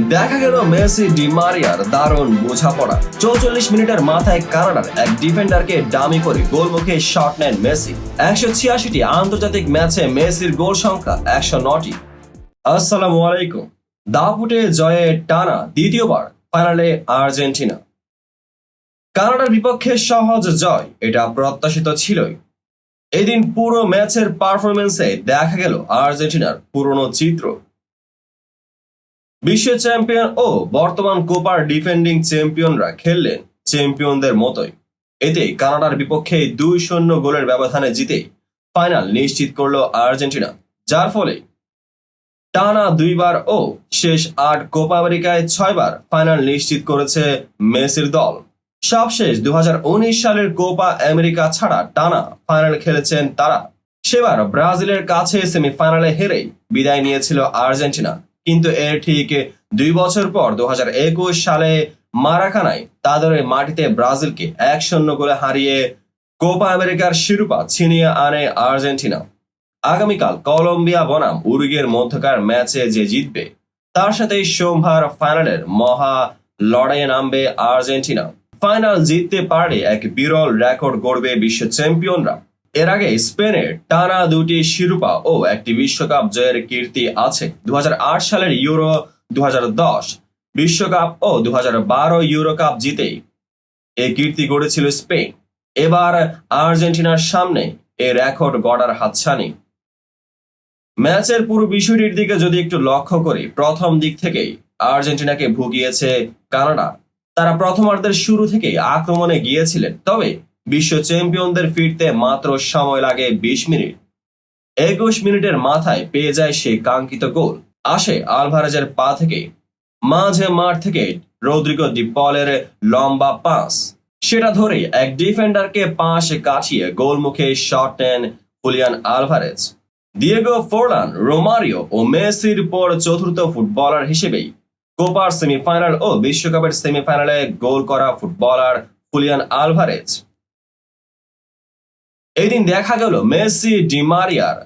দেখা গেল মেসি ডিমারিয়ার দারুণ বোঝাপড়া। চৌচল্লিশ মিনিটের মাথায় কানাডার এক ডিফেন্ডারকে ডামি করে গোল মুখে শট নেন মেসি। একশো ছিয়াশিটি আন্তর্জাতিক ম্যাচে মেসির গোল সংখ্যা একশো নটি। আসসালামু আলাইকুম। দাপুটে জয়ে টানা দ্বিতীয়বার ফাইনালে আর্জেন্টিনা। কানাডার বিপক্ষে সহজ জয়, এটা প্রত্যাশিত ছিলই। এদিন পুরো ম্যাচের পারফরমেন্সে দেখা গেল আর্জেন্টিনার পুরনো চিত্র। বিশ্ব চ্যাম্পিয়ন ও বর্তমান কোপার ডিফেন্ডিং চ্যাম্পিয়নরা খেললেন চ্যাম্পিয়নদের মতোই। এতে কানাডার বিপক্ষে দুই শূন্য গোলের ব্যবধানে জিতে ফাইনাল নিশ্চিত করল আর্জেন্টিনা, যার ফলে টানা দুইবার ও শেষ আট কোপা আমেরিকায় ছয়বার ফাইনাল নিশ্চিত করেছে মেসির দল। সবশেষ দু হাজার উনিশ সালের কোপা আমেরিকা ছাড়া টানা ফাইনাল খেলেছেন তারা। সেবার ব্রাজিলের কাছে সেমিফাইনালে হেরে বিদায় নিয়েছিল আর্জেন্টিনা। কিন্তু এর ঠিক দুই বছর পর দু হাজার একুশ সালে মারাকানায় তাদের মাটিতে ব্রাজিলকে এক শূন্য গোলে হারিয়ে কোপা আমেরিকার শিরোপা ছিনিয়ে আনে আর্জেন্টিনা। আগামীকাল কলম্বিয়া বনাম উরুগের মধ্যকার ম্যাচে যে জিতবে, তার সাথে সোমবার ফাইনালের মহা লড়াইয়ে নামবে আর্জেন্টিনা। ফাইনাল জিততে পারলে এক বিরল রেকর্ড গড়বে বিশ্ব চ্যাম্পিয়নরা। এর আগে স্পেনের টানা দুটি শিরোপা ও একটি বিশ্বকাপ জয়ের কীর্তি আছে। দু হাজার আট সালের ইউরো দু বিশ্বকাপ ও দু ইউরো কাপ জিতেই এই কীর্তি গড়েছিল স্পেন। এবার আর্জেন্টিনার সামনে এ রেকর্ড গড়ার হাতছানি। ম্যাচের পুরো বিষয়টির দিকে যদি একটু লক্ষ্য করি, প্রথম দিক থেকেই আর্জেন্টিনাকে ভুগিয়েছে কানাডা। তারা প্রথমার্ধের শুরু থেকেই আক্রমণে গিয়েছিলেন, তবে বিশ্ব চ্যাম্পিয়নদের ফিরতে মাত্র সময় লাগে বিশ মিনিট। একুশ মিনিটের মাথায় পেয়ে যায় সে কাঙ্ক্ষিত গোল। আসে আলভারেজের পা থেকে। মাঝে মাঠ থেকে রোদ্রিগো ডি পলের লম্বা পাস। সেটা ধরে এক ডিফেন্ডারকে পাশ কাটিয়ে গোল মুখে শট নেন Julian Alvarez. Diego Forlan, Romario ও মেসির পর চতুর্থ ফুটবলার হিসেবেই কোপার সেমিফাইনাল ও বিশ্বকাপের সেমিফাইনালে গোল করা ফুটবলার হুলিয়ান আলভারেজ। এই দিন দেখা গেল মেসি ডিমারিয়ার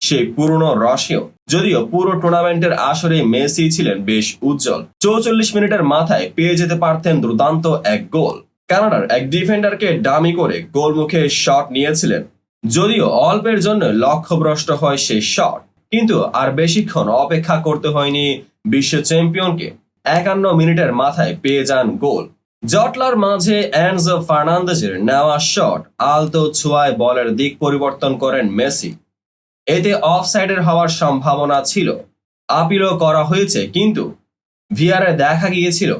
সেই পুরনো রসেও। যদিও পুরো টুর্নামেন্টের আসরে মেসি ছিলেন বেশ উজ্জ্বল। চৌচল্লিশ মিনিটের মাথায় পেয়ে যেতে পারতেন দুর্দান্ত এক গোল। কানাডার এক ডিফেন্ডারকে ডামি করে গোল মুখে শট নিয়েছিলেন। যদিও অল্পের জন্য লক্ষ্যভ্রষ্ট হয় সেই শট। কিন্তু আর বেশিক্ষণ অপেক্ষা করতে হয়নি বিশ্ব চ্যাম্পিয়নকে। একান্ন মিনিটের মাথায় পেয়ে যান গোল। জটলার মাঝে অ্যান্ডজো ফার্নান্দেজের নেওয়া শট আলতো ছোঁয়ায় বলের দিক পরিবর্তন করেন মেসি। এতে অফসাইডের হওয়ার সম্ভাবনা ছিল। আপিলও করা হয়েছে, কিন্তু ভিআরে দেখা গিয়েছিল।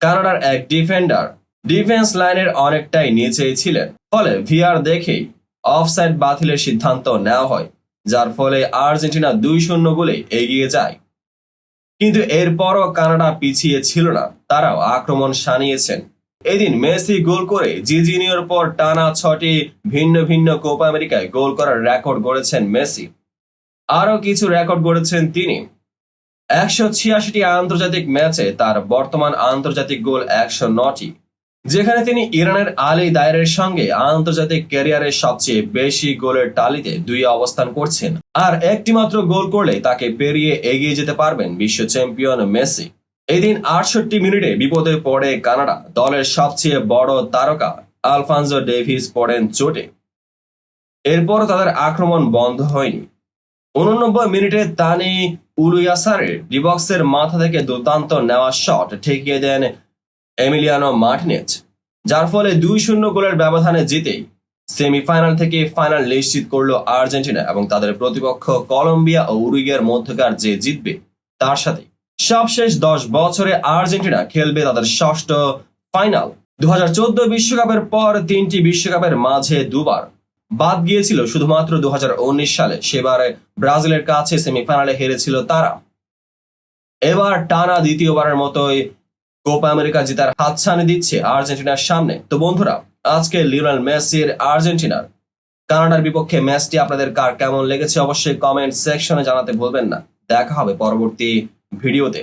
কানাডার এক ডিফেন্ডার ডিফেন্স লাইনের অনেকটাই নিচেই ছিলেন। ফলে ভিআর দেখেই অফসাইড বাতিলের সিদ্ধান্ত নেওয়া হয়, যার ফলে আর্জেন্টিনা দুই শূন্য গোলে এগিয়ে যায়। কিন্তু এরপরও কানাডা পিছিয়ে ছিল না, তারাও আক্রমণ সানিয়েছেন এদিন মেসি গোল করে জিজিনিয়র পর টানা ছটি ভিন্ন ভিন্ন কোপা আমেরিকায় গোল করার রেকর্ড গড়েছেন মেসি। আরও কিছু রেকর্ড গড়েছেন তিনি। একশো ছিয়াশিটি আন্তর্জাতিক ম্যাচে তার বর্তমান আন্তর্জাতিক গোল একশো নটি। যেখানে তিনি ইরানের আলী দায়েরের সঙ্গে আন্তর্জাতিক ক্যারিয়ারের সবচেয়ে বেশি গোলের টালিতে দুই অবস্থান করছেন। আর একটি মাত্র গোল করলে তাকে পেরিয়ে এগিয়ে যেতে পারবেন বিশ্ব চ্যাম্পিয়ন মেসি। এদিন আটষট্টি মিনিটে বিপদে পড়ে কানাডা, দলের সবচেয়ে বড় তারকা আলফানজো ডেভিস পড়েন চোটে। এরপর তাদের আক্রমণ বন্ধ হয়নি। উননব্বই মিনিটে তানি উলুয়াসারের ডিবক্সের মাথা থেকে দুর্দান্ত নেওয়া শট ঠেকিয়ে দেন এমিলিয়ানো মার্টিনেজ, যার ফলে দুই শূন্য গোলের ব্যবধানে জিতেই সেমিফাইনাল থেকে ফাইনাল নিশ্চিত করল আর্জেন্টিনা এবং তাদের প্রতিপক্ষ কলম্বিয়া ও উরুগের মধ্যকার যে জিতবে, তার সাথে সবশেষ দশ বছরে আর্জেন্টিনা খেলবে তাদের ষষ্ঠ ফাইনাল। দু বিশ্বকাপের পর তিনটি বিশ্বকাপের মাঝে দুবার বাদ গিয়েছিল শুধুমাত্র দু হাজার উনিশ সালে, সেবারে ব্রাজিলের কাছে সেমিফাইনালে হেরেছিল তারা। এবার টানা দ্বিতীয়বারের মতোই কোপা আমেরিকা হাত হাতছানি দিচ্ছে আর্জেন্টিনার সামনে। তো বন্ধুরা, আজকে লিওনাল মেসির আর্জেন্টিনার কানাডার বিপক্ষে ম্যাচটি আপনাদের কার কেমন লেগেছে অবশ্যই কমেন্ট সেকশনে জানাতে ভুলবেন না। দেখা হবে পরবর্তী ভিডিওতে।